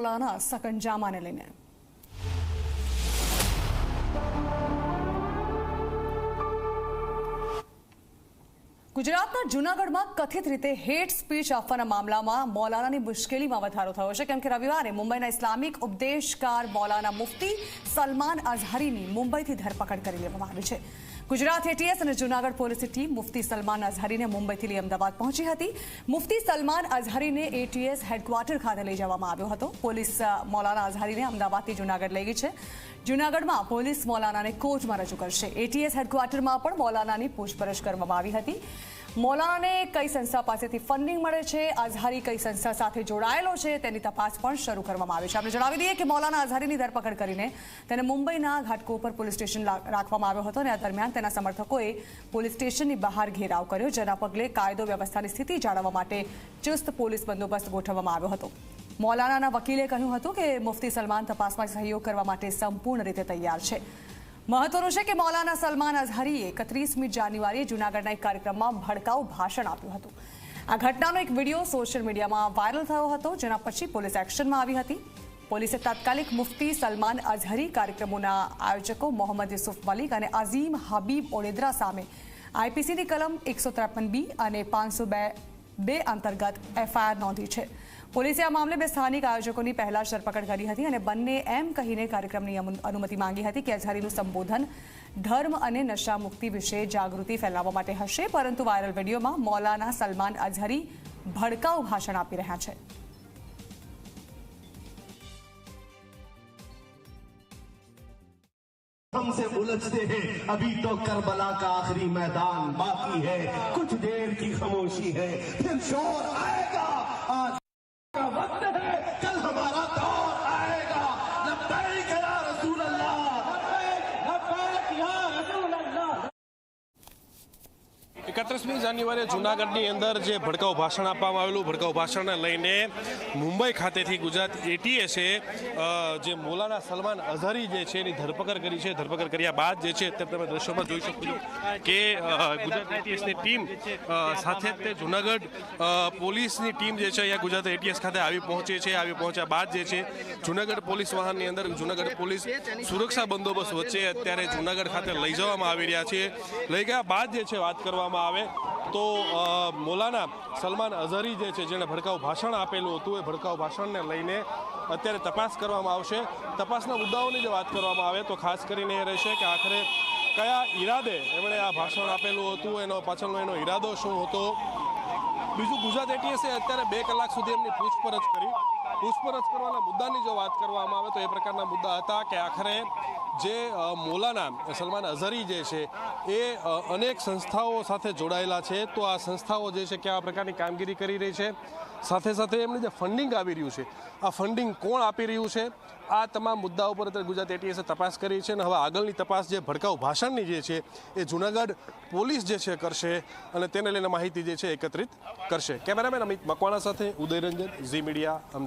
મોલાના સકંજામાને લઈને ગુજરાતના જૂનાગઢમાં કથિત રીતે હેટ સ્પીચ આપવાના મામલામાં મૌલાનાની મુશ્કેલીમાં વધારો થયો છે. કેમ કે રવિવારે મુંબઈના ઇસ્લામિક ઉપદેશકાર મૌલાના મુફ્તી સલમાન અઝહરીની મુંબઈથી ધરપકડ કરી લેવામાં આવી છે. ગુજરાત એટીએસ અને જૂનાગઢ પોલીસની ટીમ મુફ્તી સલમાન અઝહરીને મુંબઈથી લઈ અમદાવાદ પહોંચી હતી. મુફ્તી સલમાન અઝહરીને એટીએસ હેડક્વાર્ટર ખાતે લઈ જવામાં આવ્યો હતો. પોલીસ મૌલાના અઝહરીને અમદાવાદથી જૂનાગઢ લઈ ગઈ છે. જૂનાગઢમાં પોલીસ મૌલાનાને કોર્ટમાં રજૂ કરશે. એટીએસ હેડક્વાર્ટરમાં પણ મૌલાનાની પૂછપરછ કરવામાં આવી હતી. મૌલાનાને કઈ સંસ્થા પાસેથી ફંડિંગ મળે છે? અઝહારી કઈ સંસ્થા સાથે જોડાયેલો છે? તેની તપાસ પણ શરૂ કરવામાં આવી છે. આપણે જણાવી દઈએ કે મૌલાના અઝહારીની ધરપકડ કરીને તેને મુંબઈના ઘાટકોપર પોલીસ સ્ટેશન રાખવામાં આવ્યો હતો અને આ દરમિયાન તેના સમર્થકોએ પોલીસ સ્ટેશનની બહાર ઘેરાવ કર્યો, જેના પગલે કાયદો વ્યવસ્થાની સ્થિતિ જાળવવા માટે ચુસ્ત પોલીસ બંદોબસ્ત ગોઠવવામાં આવ્યો હતો. મૌલાનાના વકીલે કહ્યું હતું કે મુફ્તી સલમાન તપાસમાં સહયોગ કરવા માટે સંપૂર્ણ રીતે તૈયાર છે. મહત્વનું છે કે મૌલાના સલમાન અઝહરીએ એકત્રીસમી જાન્યુઆરીએ જૂનાગઢના એક કાર્યક્રમમાં ભડકાઉ ભાષણ આપ્યું હતું. આ ઘટનાનો એક વીડિયો સોશિયલ મીડિયામાં વાયરલ થયો હતો, જેના પછી પોલીસ એક્શનમાં આવી હતી. પોલીસે તાત્કાલિક મુફ્તી સલમાન અઝહરી કાર્યક્રમોના આયોજકો મોહમ્મદ યુસુફ મલિક અને અઝીમ હબીબ ઓડેદરા સામે આઈપીસીની કલમ એકસો ત્રેપન બી અને પાંચસો બે અંતર્ગત એફઆઈઆર નોંધી છે. પોલીસે આ મામલે બે સ્થાનિક આયોજકોની પહેલા જ ધરપકડ કરી હતી અને બંને એમ કહીને કાર્યક્રમની અમુ- અનુમતિ માંગી હતી કે અઝહરીનું સંબોધન ધર્મ અને નશા મુક્તિ વિશે જાગૃતિ ફેલાવવા માટે હશે પરંતુ વાયરલ વિડીયોમાં મૌલાના સલમાન અઝહરી ભડકાઉ ભાષણ આપી રહ્યા છે हमसे उलझते हैं अभी तो करबला का आखिरी मैदान बाकी है कुछ देर की खामोशी है फिर शोर आएगा એકત્રીસમી જાન્યુઆરીએ જૂનાગઢની અંદર જે ભડકાઉ ભાષણ આપવામાં આવેલું, ભડકાઉ ભાષણને લઈને મુંબઈ ખાતેથી ગુજરાત એટીએસે જે મોલાના સલમાન અઝહરી જે છે, એની ધરપકડ કરી છે, ધરપકડ કર્યા બાદ જે છે, અત્યારે તમે દ્રશ્યોમાં જોઈ શકો છો કે ગુજરાત એટીએસની ટીમ સાથે તે જૂનાગઢ પોલીસની ટીમ જે છે, અહીંયા ગુજરાત એટીએસ ખાતે આવી પહોંચે છે, આવી પહોંચ્યા બાદ જે છે, જૂનાગઢ પોલીસ વાહનની અંદર, જૂનાગઢ પોલીસ સુરક્ષા બંદોબસ્ત વચ્ચે અત્યારે જૂનાગઢ ખાતે લઈ જવામાં આવી રહ્યા છે. લઈ ગયા બાદ જે છે, વાત કરવામાં આવે. તો મોલાના સલમાન અઝહરી જે છે, જેણે ભડકાઉ ભાષણ આપેલું હતું, એ ભડકાઉ ભાષણને લઈને અત્યારે તપાસ કરવામાં આવશે. તપાસના મુદ્દાઓની જો વાત કરવામાં આવે, તો ખાસ કરીને એ રહેશે કે આખરે કયા ઈરાદે એમણે આ ભાષણ આપેલું હતું, એનો પાછળનો એનો ઈરાદો શું હતો? બીજું ગુજરાત એટીએસે અત્યારે બે કલાક સુધી એમની પૂછપરછ કરી. પૂછપરછ કરવાના મુદ્દાની જો વાત કરવામાં આવે, તો એ પ્રકારના મુદ્દા હતા કે આખરે જે મોલાના સલમાન અઝહરી જે છે, એ અનેક સંસ્થાઓ સાથે જોડાયેલા છે. તો આ સંસ્થાઓ જે છે કેવા પ્રકારની કામગીરી કરી રહી છે. સાથે સાથે એમને જે ફંડિંગ આવી રહ્યું છે, આ ફંડિંગ કોણ આપી રહ્યું છે? આ તમામ મુદ્દાઓ પર અત્યારે ગુજરાત એટીએસે તપાસ કરી છે અને હવે આગળની તપાસ જે ભડકાઉ ભાષણની જે છે, એ જૂનાગઢ પોલીસ જે છે, કરશે અને તેને લઈને માહિતી જે છે, એકત્રિત કરશે. કેમેરામેન અમિત મકવાણા સાથે ઉદયરંજન, ઝી મીડિયા